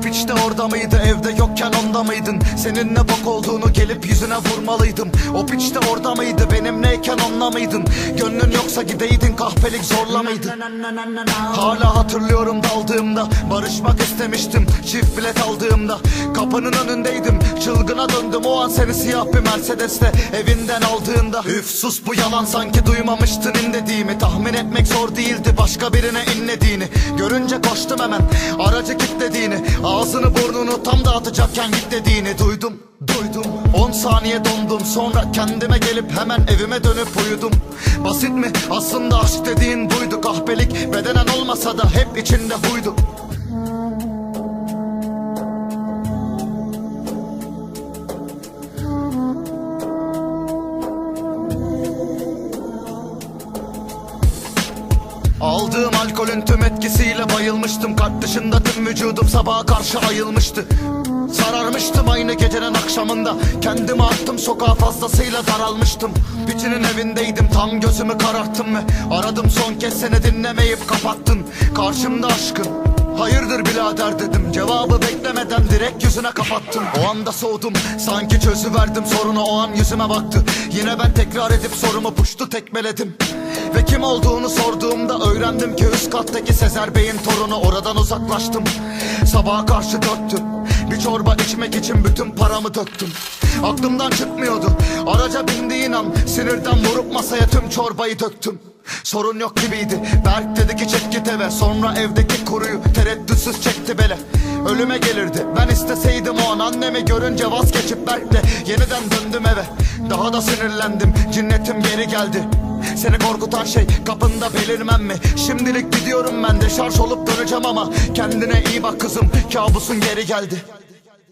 piç de orada mıydı evde yokken onda mıydın? Senin ne bok olduğunu gelip yüzüne vurmalıydım. O piç de orada mıydı benimleyken onunla mıydın? Gönlün yoksa gideydin kahpelik zorla mıydın Hala hatırlıyorum daldığımda Barışmak istemiştim. Çift bilet aldığımda Kapının önündeydim çılgına döndüm O an seni siyah bir Mercedes'te evinden aldığında. Üf sus bu yalan sanki duymamıştın in dediğimi Tahmin etmek zor değildi başka birine inlediğini. Görünce koştum hemen aracı kilitlediğini. Ağzını burnunu tam dağıtacakken git dediğini duydum Duydum. 10 saniye dondum sonra kendime gelip hemen evime dönüp uyudum. Basit mi? Aslında aşk dediğin buydu. Kahpelik bedenen olmasa da hep içinde huydu Aldığım alkolün tüm etkisiyle bayılmıştım. Kalp dışında tüm vücudum sabaha karşı ayılmıştı. Sararmıştım aynı gecenin akşamında. Kendimi attım sokağa fazlasıyla daralmıştım. Biçinin evindeydim tam gözümü kararttım ve Aradım. Son kez seni dinlemeyip kapattın. Karşımda aşkın. Hayırdır birader dedim. Cevabı beklemeden direkt yüzüne kapattım. O anda soğudum sanki çözüverdim. Sorunu O an yüzüme baktı. Yine ben tekrar edip sorumu puştu tekmeledim Ve kim olduğunu sorduğumda öğrendim ki üst kattaki Sezer Bey'in torunu. Oradan uzaklaştım. Sabaha karşı dörttü bir çorba içmek için bütün paramı döktüm. Aklımdan çıkmıyordu. Araca bindiğin an sinirden vurup masaya tüm çorbayı döktüm. Sorun yok gibiydi. Berk dedi ki çek git eve. Sonra evdeki kuruyu tereddütsüz çekti bele. Ölüme gelirdi. Ben isteseydim o an annemi görünce vazgeçip Berk'le Yeniden döndüm eve. Daha da sinirlendim. Cinnetim geri geldi seni korkutan şey kapında belirmem mi? Şimdilik gidiyorum ben de şarj olup döneceğim ama Kendine iyi bak kızım kabusun geri geldi